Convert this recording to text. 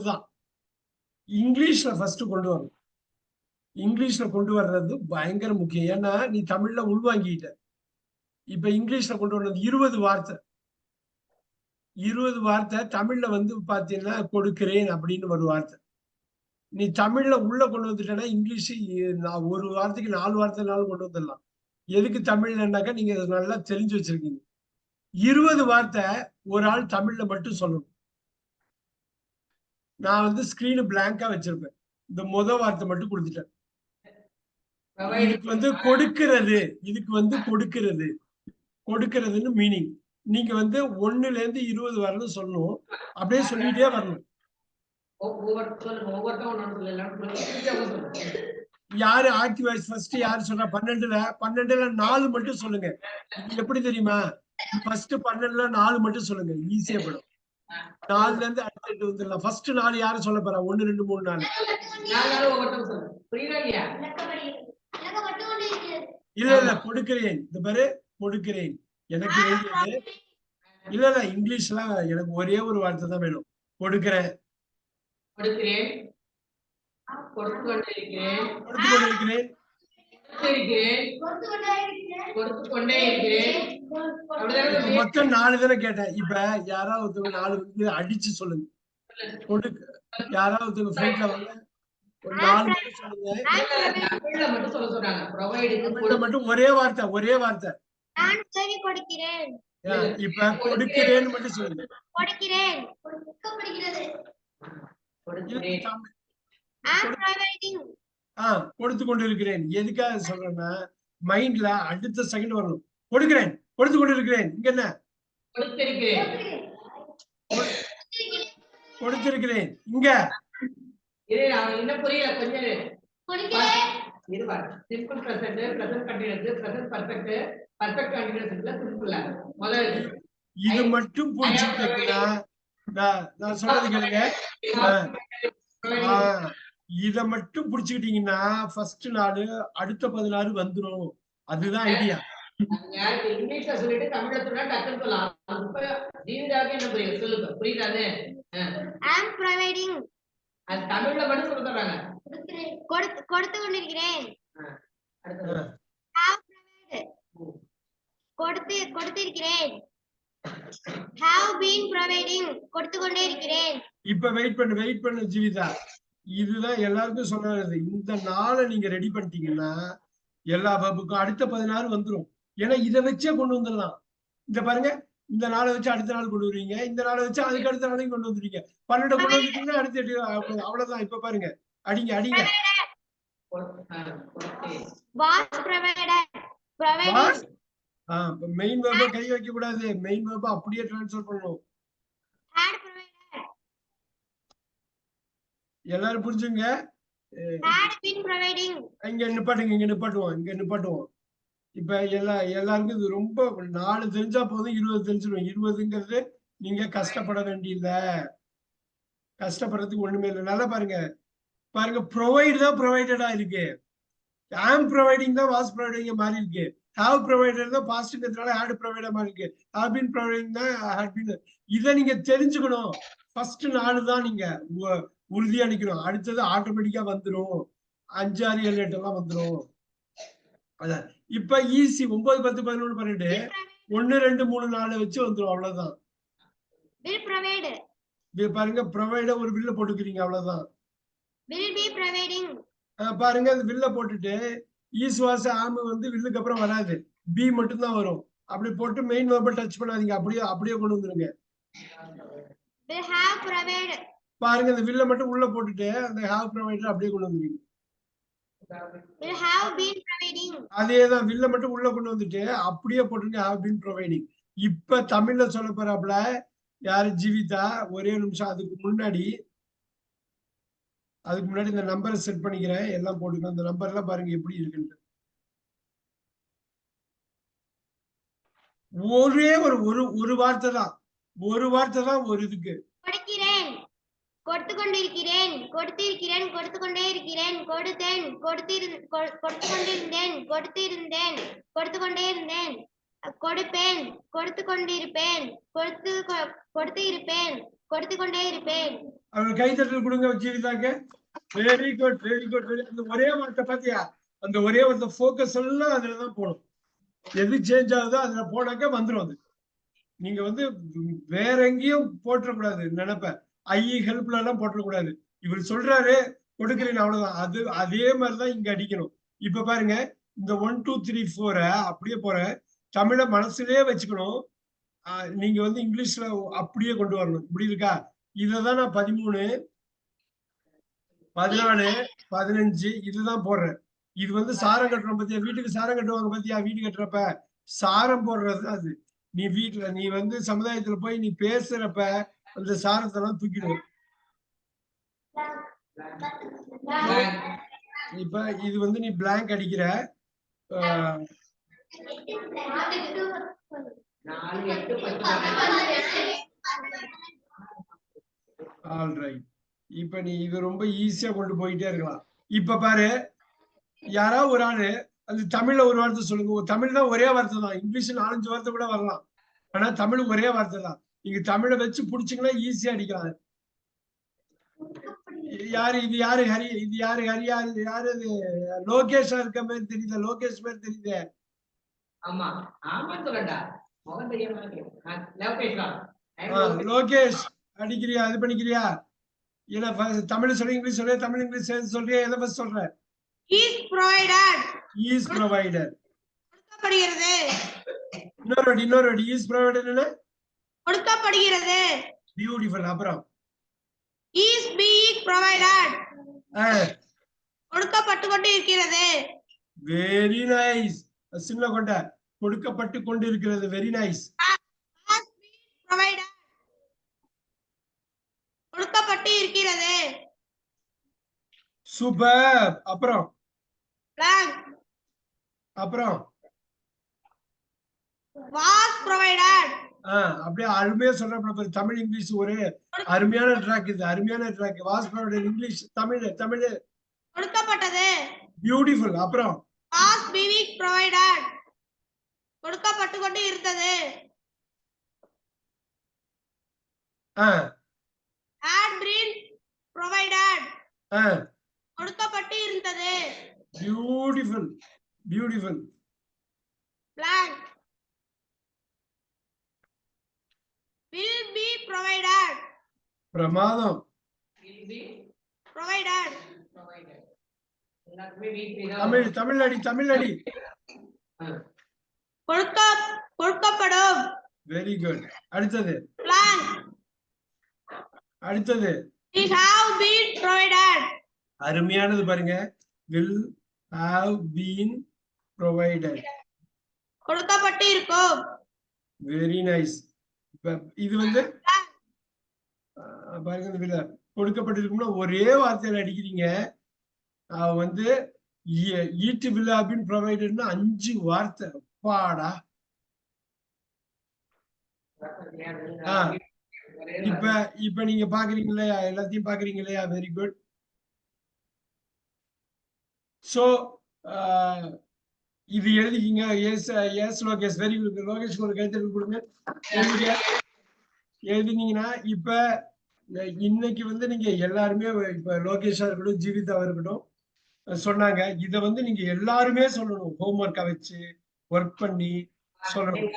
தான் இங்கிலீஷ்ல ஃபர்ஸ்ட் கொண்டு வரணும். இங்கிலீஷ்ல கொண்டு வர்றது பயங்கர முக்கியம். ஏன்னா நீ தமிழ்ல உள்வாங்கிட்ட. இப்ப இங்கிலீஷ்ல கொண்டு வர்றது இருபது வார்த்தை. இருபது வார்த்தை தமிழ்ல வந்து பாத்தீங்கன்னா கொடுக்கிறேன் அப்படின்னு ஒரு வார்த்தை. நீ தமிழ்ல உள்ள கொண்டு வந்துட்டேன்னா இங்கிலீஷ் நான் ஒரு வார்த்தைக்கு நாலு வார்த்தைனாலும் கொண்டு வந்துடலாம். எதுக்கு தமிழ்லன்னாக்கா நீங்க நல்லா தெரிஞ்சு வச்சிருக்கீங்க. இருபது வார்த்தை ஒரு ஆள் தமிழ்ல மட்டும் சொல்லணும். நான் வந்து ஸ்கிரீனு பிளாங்கா வச்சிருப்பேன். இந்த முத வார்த்தை மட்டும் கொடுத்துட்டேன். இதுக்கு வந்து கொடுக்கிறது இதுக்கு வந்து கொடுக்கிறது. கொடுக்கிறதுன்னு மீனிங் நீங்க வந்து ஒண்ணுல இருந்து இருபது வரணும் சொல்லணும். அப்படியே சொல்லிட்டே வரணும். யாரு ஆக்டிவ் வாய்ஸ் ஃபர்ஸ்ட் யாரு சொல்றா பன்னெண்டுல பன்னெண்டுல நாலு மட்டும் சொல்லுங்க. எப்படி தெரியுமா? ஃபர்ஸ்ட் பன்னெண்டுல நாலு மட்டும் சொல்லுங்க. ஈஸியா படும் நாலுல இருந்து அடுத்து வந்துடலாம் ஃபர்ஸ்ட் நாலு யாரு சொல்ல போறா? ஒண்ணு ரெண்டு மூணு இல்லையா? இல்ல இல்ல கொடுக்கிறேன். இந்த பாரு கொடுக்கிறேன். எனக்கு வேண்டியது. இல்ல இல்ல இங்கிலீஷ்ல எனக்கு ஒரே ஒரு வார்த்தை தான் வேணும். கொடுக்கிறேன் கொடுக்கிறேன். கொடுத்து கொண்டிருக்கிறேன் கொடுத்து கொண்டிருக்கிறேன் கொடுத்து கொண்டே இருக்கிறேன்? மொத்தம் நாலு தானே கேட்டேன். இப்ப யாராவது ஒருத்தவங்க நாலு வந்து அடிச்சு சொல்லுங்க. கொடுக்க யாராவது ஒருத்தவங்க ஃப்ரெண்ட்ல வந்து ஒரு நாலு மட்டும் சொல்லுங்க ஒரே வார்த்தை ஒரே வார்த்தை. கொடுக்கிறேன். இப்ப கொடுக்கிறேன்னு மட்டும் சொல்லுங்க. கொடுக்கிறேன். கொடுக்கிறேன். கொடுத்து கொண்டு இருக்கிறேன் எதுக்காக சொல்றேன்னா மைண்ட்ல அடுத்த செகண்ட் வரணும். கொடுக்கிறேன். கொடுத்து கொண்டு இருக்கிறேன் இங்க என்ன? கொடுத்திருக்கிறேன். இங்க. இன்னும் புரியல simple present present continuous present perfect perfect கண்டினியூஸ்ல simple முதல்ல இது மட்டும் புரிஞ்சுக்கிட்டீங்கன்னா நான் சொல்றது கேளுங்க. ஆஹ் இத மட்டும் புடிச்சுக்கிட்டீங்கன்னா ஃபர்ஸ்ட் நாள் அடுத்த பதினாறு வந்துரும். அதுதான் ஐடியா இங்கிலீஷ்ல சொல்லிட்டு தமிழ்ல சொன்னா டக்குன்னு சொல்லலாம். இப்ப ஜீவிதாவுக்கு என்ன புரியுது சொல்லுங்க. புரியுதானே? am providing. அது தமிழ்ல மட்டும் சொல்ல சொல்றாங்க. கொடுத்து கொடுத்து கொண்டிருக்கிறேன். கொடுத்து கொடுத்திருக்கிறேன். Have been providing. கொடுத்து கொண்டே இருக்கிறேன் இப்ப வெயிட் பண்ணு வெயிட் பண்ணு ஜீவிதா. இதுதான் எல்லாருக்கும் சொல்றது இந்த நாளை நீங்க ரெடி பண்ணிட்டீங்கன்னா எல்லா வகுப்புக்கும் அடுத்த பதினாறு வந்துரும். ஏன்னா இதை வச்சே கொண்டு வந்துடலாம். இந்த பாருங்க இந்த நாளை வச்சு அடுத்த நாள் கொண்டு வருவீங்க இந்த நாளை வச்சு அதுக்கு அடுத்த நாளையும் கொண்டு வந்துருவீங்க. பன்னெண்டு கொண்டு வந்துட்டீங்கன்னா அடுத்த எட்டு அவ்வளவுதான். இப்ப பாருங்க அடிங்க அடிங்க. மெயின் வேர்ப கை வைக்க கூடாது. மெயின் வேர்ப அப்படியே ட்ரான்ஸ்ஃபர் பண்ணணும். எல்லாரும் புரிஞ்சுங்க? இங்க நிப்பாட்டுங்க இங்க நிப்பாட்டுவோம் இங்க நிப்பாட்டுவோம். இப்ப எல்லா எல்லாருக்கும் இது ரொம்ப நாலு தெரிஞ்சா போதும் இருபது தெரிஞ்சிடும் இருபதுங்கிறது நீங்க கஷ்டப்பட வேண்டியதில்ல கஷ்டப்படுறதுக்கு ஒண்ணுமே இல்லை. நல்லா பாருங்க. பாருங்க ப்ரொவைட் தான் ப்ரொவைடடா இருக்கு. ஆம் ப்ரொவைடிங் தான் வாஸ் ப்ரொவைடிங் மாறி இருக்கு. ஹாவ் ப்ரொவைடர் தான் பாஸ்ட்ங்கிறதுனால ஹேட் ப்ரொவைடர் மாதிரி இருக்கு. ஹாவ் பீன் ப்ரொவைடிங் தான் ஹேட் பீன் இதை நீங்க தெரிஞ்சுக்கணும். ஃபர்ஸ்ட் நாலு தான் நீங்க உ- உறுதியா நிக்கணும். அடுத்தது ஆட்டோமேட்டிக்கா வந்துடும் அஞ்சாறு ஏழு எட்டு எல்லாம் வந்துடும் அதான். இப்ப ஈஸி ஒன்பது பத்து பதினொன்று பன்னெண்டு ஒன்னு ரெண்டு மூணு நாலு வச்சு வந்துரும் அவ்வளவுதான். பாருங்க ப்ரொவைட ஒரு பில்ல போட்டுக்கிறீங்க அவ்வளவுதான். பாருங்க அந்த வில்ல போட்டுட்டு ஈஸ்வாச ஆமு வந்து வில்லுக்கு அப்புறம் வராது. பி மட்டும் தான் வரும். அப்படி போட்டு மெயின் வேர்ப டச் பண்ணாதீங்க. அப்படியே அப்படியே கொண்டு வந்துருங்க. பாருங்க இந்த வில்ல மட்டும் உள்ள போட்டுட்டு அந்த ஹாவ் ப்ரொவைடர் அப்படியே கொண்டு வந்துருங்க will have been providing அதேதான் வில்ல மட்டும் உள்ள கொண்டு வந்துட்டு அப்படியே போட்டுருங்க ஹாவ் பீன் ப்ரொவைடிங் இப்ப தமிழ்ல சொல்ல போறாப்புல யாரு ஜீவிதா? ஒரே நிமிஷம் அதுக்கு முன்னாடி அதுக்கு முன்னாடி இந்த நம்பரை செட் பண்ணிக்கிறேன் எல்லாம் போட்டுக்கணும் அந்த நம்பர் எல்லாம் பாருங்க எப்படி இருக்குன்னு ஒரே ஒரு ஒரு ஒரு வார்த்தை தான். ஒரு வார்த்தை தான் ஒரு இதுக்கு. கொடுத்து கொண்டிருக்கிறேன் கொடுத்திருக்கிறேன் கொடுத்து கொண்டே இருக்கிறேன் கொடுத்தேன் கொடுத்திரு கொ- கொடுத்து கொண்டிருந்தேன் கொடுத்திருந்தேன் கொடுத்து கொண்டே இருந்தேன் கொடுப்பேன் கொடுத்து கொண்டிருப்பேன் கொடுத்து கொ- கொடுத்து இருப்பேன் கொடுத்து கொண்டே இருப்பேன் அவங்க கைத்தட்டல் கொடுங்க ஜீவிதாக்கு வெரி குட் வெரி குட் அந்த ஒரே வார்த்தை பாத்தியா? அந்த ஒரே வார்த்தை ஃபோக்கஸ் எல்லாம் அதுலதான் போகணும் எது சேஞ்ச் ஆகுதோ அதுல போனாக்க வந்துடும் அது. நீங்க வந்து வேற எங்கேயும் போட்டுறக்கூடாது நினைப்ப ஐ ஹெல்ப்ல எல்லாம் போட்டக்கூடாது இவர் சொல்றாரு கொடுக்கலன்னு அவ்வளவுதான். அது அதே மாதிரிதான் இங்க அடிக்கணும். இப்ப பாருங்க இந்த ஒன் டூ த்ரீ ஃபோர அப்படியே போற தமிழை மனசுலயே வச்சுக்கணும். ஆஹ் நீங்க வந்து இங்கிலீஷ்ல அப்படியே கொண்டு வரணும். இப்படி இருக்கா? இததான் நான் பதிமூணு பதினாலு பதினஞ்சு இதுதான் போடுறேன். இது வந்து சாரம் கட்டுறோம் பத்தியா? வீட்டுக்கு சாரம் கட்டுவாங்க பத்தியா? வீடு கட்டுறப்ப சாரம் போடுறது அது. நீ வீட்டுல நீ வந்து சமுதாயத்துல போய் நீ பேசுறப்ப அந்த சாரத்தெல்லாம் தூக்கிடுவோம். இப்ப இது வந்து நீ பிளாங்க் அடிக்கிற நாலு இப்ப நீ இது ரொம்ப ஈஸியா கொண்டு போயிட்டே இருக்கலாம். இப்ப பாரு யாராவது ஒரு ஆளு அது தமிழ்ல ஒரு வார்த்தை சொல்லுங்க. தமிழ் தான் ஒரே வார்த்தை தான். இங்கிலீஷ் நாலஞ்சு வார்த்தை கூட வரலாம். ஆனா தமிழ் ஒரே வார்த்தை தான். நீங்க தமிழை வச்சு புடிச்சீங்கன்னா ஈஸியா அடிக்கலாம் யாரு இது யாரு ஹரி இது யாரு ஹரி யாரு இது யாரு இது லோகேஷா இருக்க மாதிரி தெரியுது? லோகேஷ் மாதிரி தெரியுது. ஆமா. சொல்லடா. லோகேஷ் அடிக்கிறியா? இது பண்ணிக்கிறியா? ஏன்னா first தமிழ் சொல்லு இங்கிலீஷ் சொல்லு தமிழ் இங்கிலீஷ் சேர்த்து சொல்றியா? எதை ஃபர்ஸ்ட் சொல்ற? இஸ் ப்ரொவைடர் கொடுக்கப்படுகிறது இன்னொரு வாட்டி இன்னொரு வாட்டி. இஸ் ப்ரொவைடர் என்ன கொடுக்கப்படுகிறது. பியூட்டிஃபுல் அப்புறம். Is being provided. கொடுக்கப்பட்டு கொண்டு இருக்கிறது. வெரி நைஸ் சின்ன கொண்ட. கொடுக்கப்பட்டு கொண்டு இருக்கிறது வெரி நைஸ் கொடுக்கப்பட்டு இருக்கிறது. சூப்பர் அப்புறம். அப்புறம். Provided. ஆஹ் அப்படியே அருமையா சொல்ற தமிழ் இங்கிலீஷ் ஒரு அருமையான ட்ராக் இது அருமையான track was provider English Tamil Tamil. கொடுக்கப்பட்டது. பியூட்டிஃபுல் அப்புறம்? Was being provided கொடுக்கப்பட்டு கொண்டு இருந்தது. been provided ஆஹ் கொடுக்கப்பட்டு இருந்தது. Beautiful beautiful blank. Will be provided. பிரமாதம் Will be provided. provided. Tamil Tamil அடி தமிழ் அடி ஆ. கொடுக்க கொடுக்கப்படும் வெரி குட் அடுத்தது blank அடுத்தது we have been provided. அருமையானது பாருங்க will have been provided. கொடுக்கப்பட்டு இருக்கும் வெரி நைஸ் இது வந்து பாருங்க கொடுக்கப்பட்டிருக்கும்னா ஒரே வார்த்தையில அடிக்கிறீங்க. அஹ், வந்து ஈட்டு வில்லா அப்படின்னு been அஞ்சு வார்த்தை. பாடா ஆ. இப்ப இப்ப நீங்க பாக்குறீங்க இல்லையா? எல்லாத்தையும் பாக்குறீங்க இல்லையா? வெரி குட் சோ இது எழுதிக்கிங்க. Yes yes Lokesh very good லோகேஷ்க்கு ஒரு கைத்தறி கொடுங்க. எழுதினீங்கன்னா இப்ப இன்னைக்கு வந்து நீங்க எல்லாருமே இப்ப லோகேஷா இருக்கட்டும் ஜீவிதாவா இருக்கட்டும் சொன்னாங்க. இத வந்து நீங்க எல்லாருமே சொல்லணும். ஹோம்ஒர்க்கை வச்சு ஒர்க் பண்ணி சொல்லணும்.